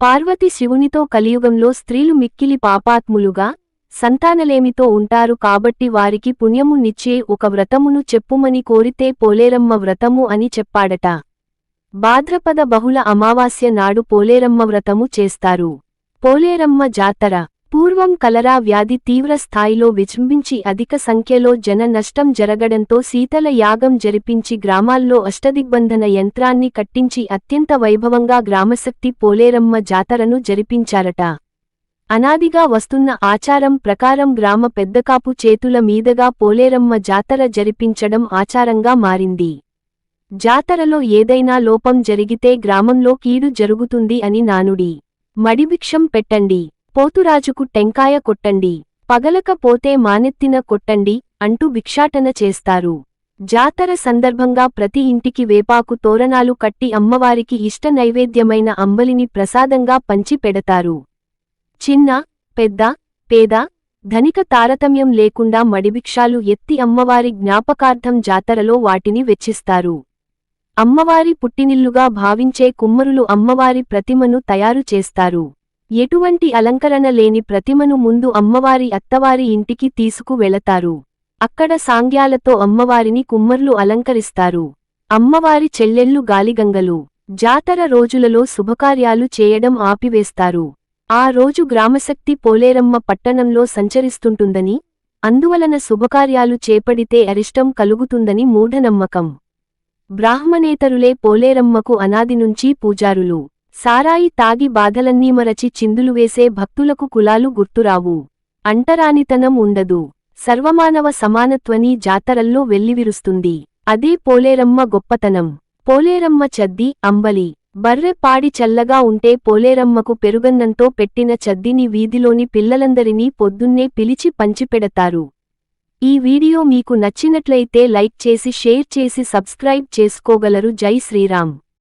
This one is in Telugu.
పార్వతి శివునితో కలియుగంలో స్త్రీలు మిక్కిలి పాపాత్ములుగా సంతానలేమితో ఉంటారు కాబట్టి వారికి పుణ్యము నిచ్చే ఒక వ్రతమును చెప్పుమని కోరితే పోలేరమ్మ వ్రతము అని చెప్పాడట. భాద్రపద బహుళ అమావాస్య నాడు పోలేరమ్మ వ్రతము చేస్తారు. పోలేరమ్మ జాతర. పూర్వం కలరా వ్యాధి తీవ్ర స్థాయిలో విజృంభించి అధిక సంఖ్యలో జన నష్టం జరగడంతో శీతల యాగం జరిపించి గ్రామాల్లో అష్టదిగ్బంధన యంత్రాన్ని కట్టించి అత్యంత వైభవంగా గ్రామశక్తి పోలేరమ్మ జాతరను జరిపించారట. అనాదిగా వస్తున్న ఆచారం ప్రకారం గ్రామ పెద్దకాపు చేతుల మీదుగా పోలేరమ్మ జాతర జరిపించడం ఆచారంగా మారింది. జాతరలో ఏదైనా లోపం జరిగితే గ్రామంలో కీడు జరుగుతుంది అని నానుడి. మడిభిక్షం పెట్టండి. పోతురాజుకు టెంకాయ కొట్టండి పగలకపోతే మానెత్తిన కొట్టండి అంటూ భిక్షాటన చేస్తారు. జాతర సందర్భంగా ప్రతి ఇంటికి వేపాకు తోరణాలు కట్టి అమ్మవారికి ఇష్ట నైవేద్యమైన అంబలిని ప్రసాదంగా పంచి పెడతారు. చిన్న పెద్ద పేద ధనిక తారతమ్యం లేకుండా మడిభిక్షాలు ఎత్తి అమ్మవారి జ్ఞాపకార్థం జాతరలో వాటిని వెచ్చిస్తారు. అమ్మవారి పుట్టినిల్లుగా భావించే కుమ్మరులు అమ్మవారి ప్రతిమను తయారు చేస్తారు. ఎటువంటి అలంకరణ లేని ప్రతిమను ముందు అమ్మవారి అత్తవారి ఇంటికి తీసుకు వెళతారు అక్కడ సాంగ్యాలతో అమ్మవారిని కుమ్మర్లు అలంకరిస్తారు. అమ్మవారి చెల్లెళ్ళు గాలిగంగలు. జాతర రోజులలో శుభకార్యాలు చేయడం ఆపివేస్తారు. ఆ రోజు గ్రామశక్తి పోలేరమ్మ పట్టణంలో సంచరిస్తుంటుందని అందువలన శుభకార్యాలు చేపడితే అరిష్టం కలుగుతుందని మూఢనమ్మకం. బ్రాహ్మణేతరులే పోలేరమ్మకు అనాది నుంచి పూజారులు. సారాయి తాగి బాధలన్నీ మరచి చిందులు వేసే భక్తులకు కులాలు గుర్తురావు. అంటరానితనం ఉండదు. సర్వమానవ సమానత్వని జాతరల్లో వెల్లివిరుస్తుంది. అదే పోలేరమ్మ గొప్పతనం. పోలేరమ్మ చద్ది అంబలి. బర్రె పాడి చల్లగా ఉంటే పోలేరమ్మకు పెరుగన్నంతో పెట్టిన చద్దిని వీధిలోని పిల్లలందరినీ పొద్దున్నే పిలిచి పంచిపెడతారు. ఈ వీడియో మీకు నచ్చినట్లయితే లైక్ చేసి షేర్ చేసి సబ్స్క్రైబ్ చేసుకోగలరు. జై శ్రీరామ్.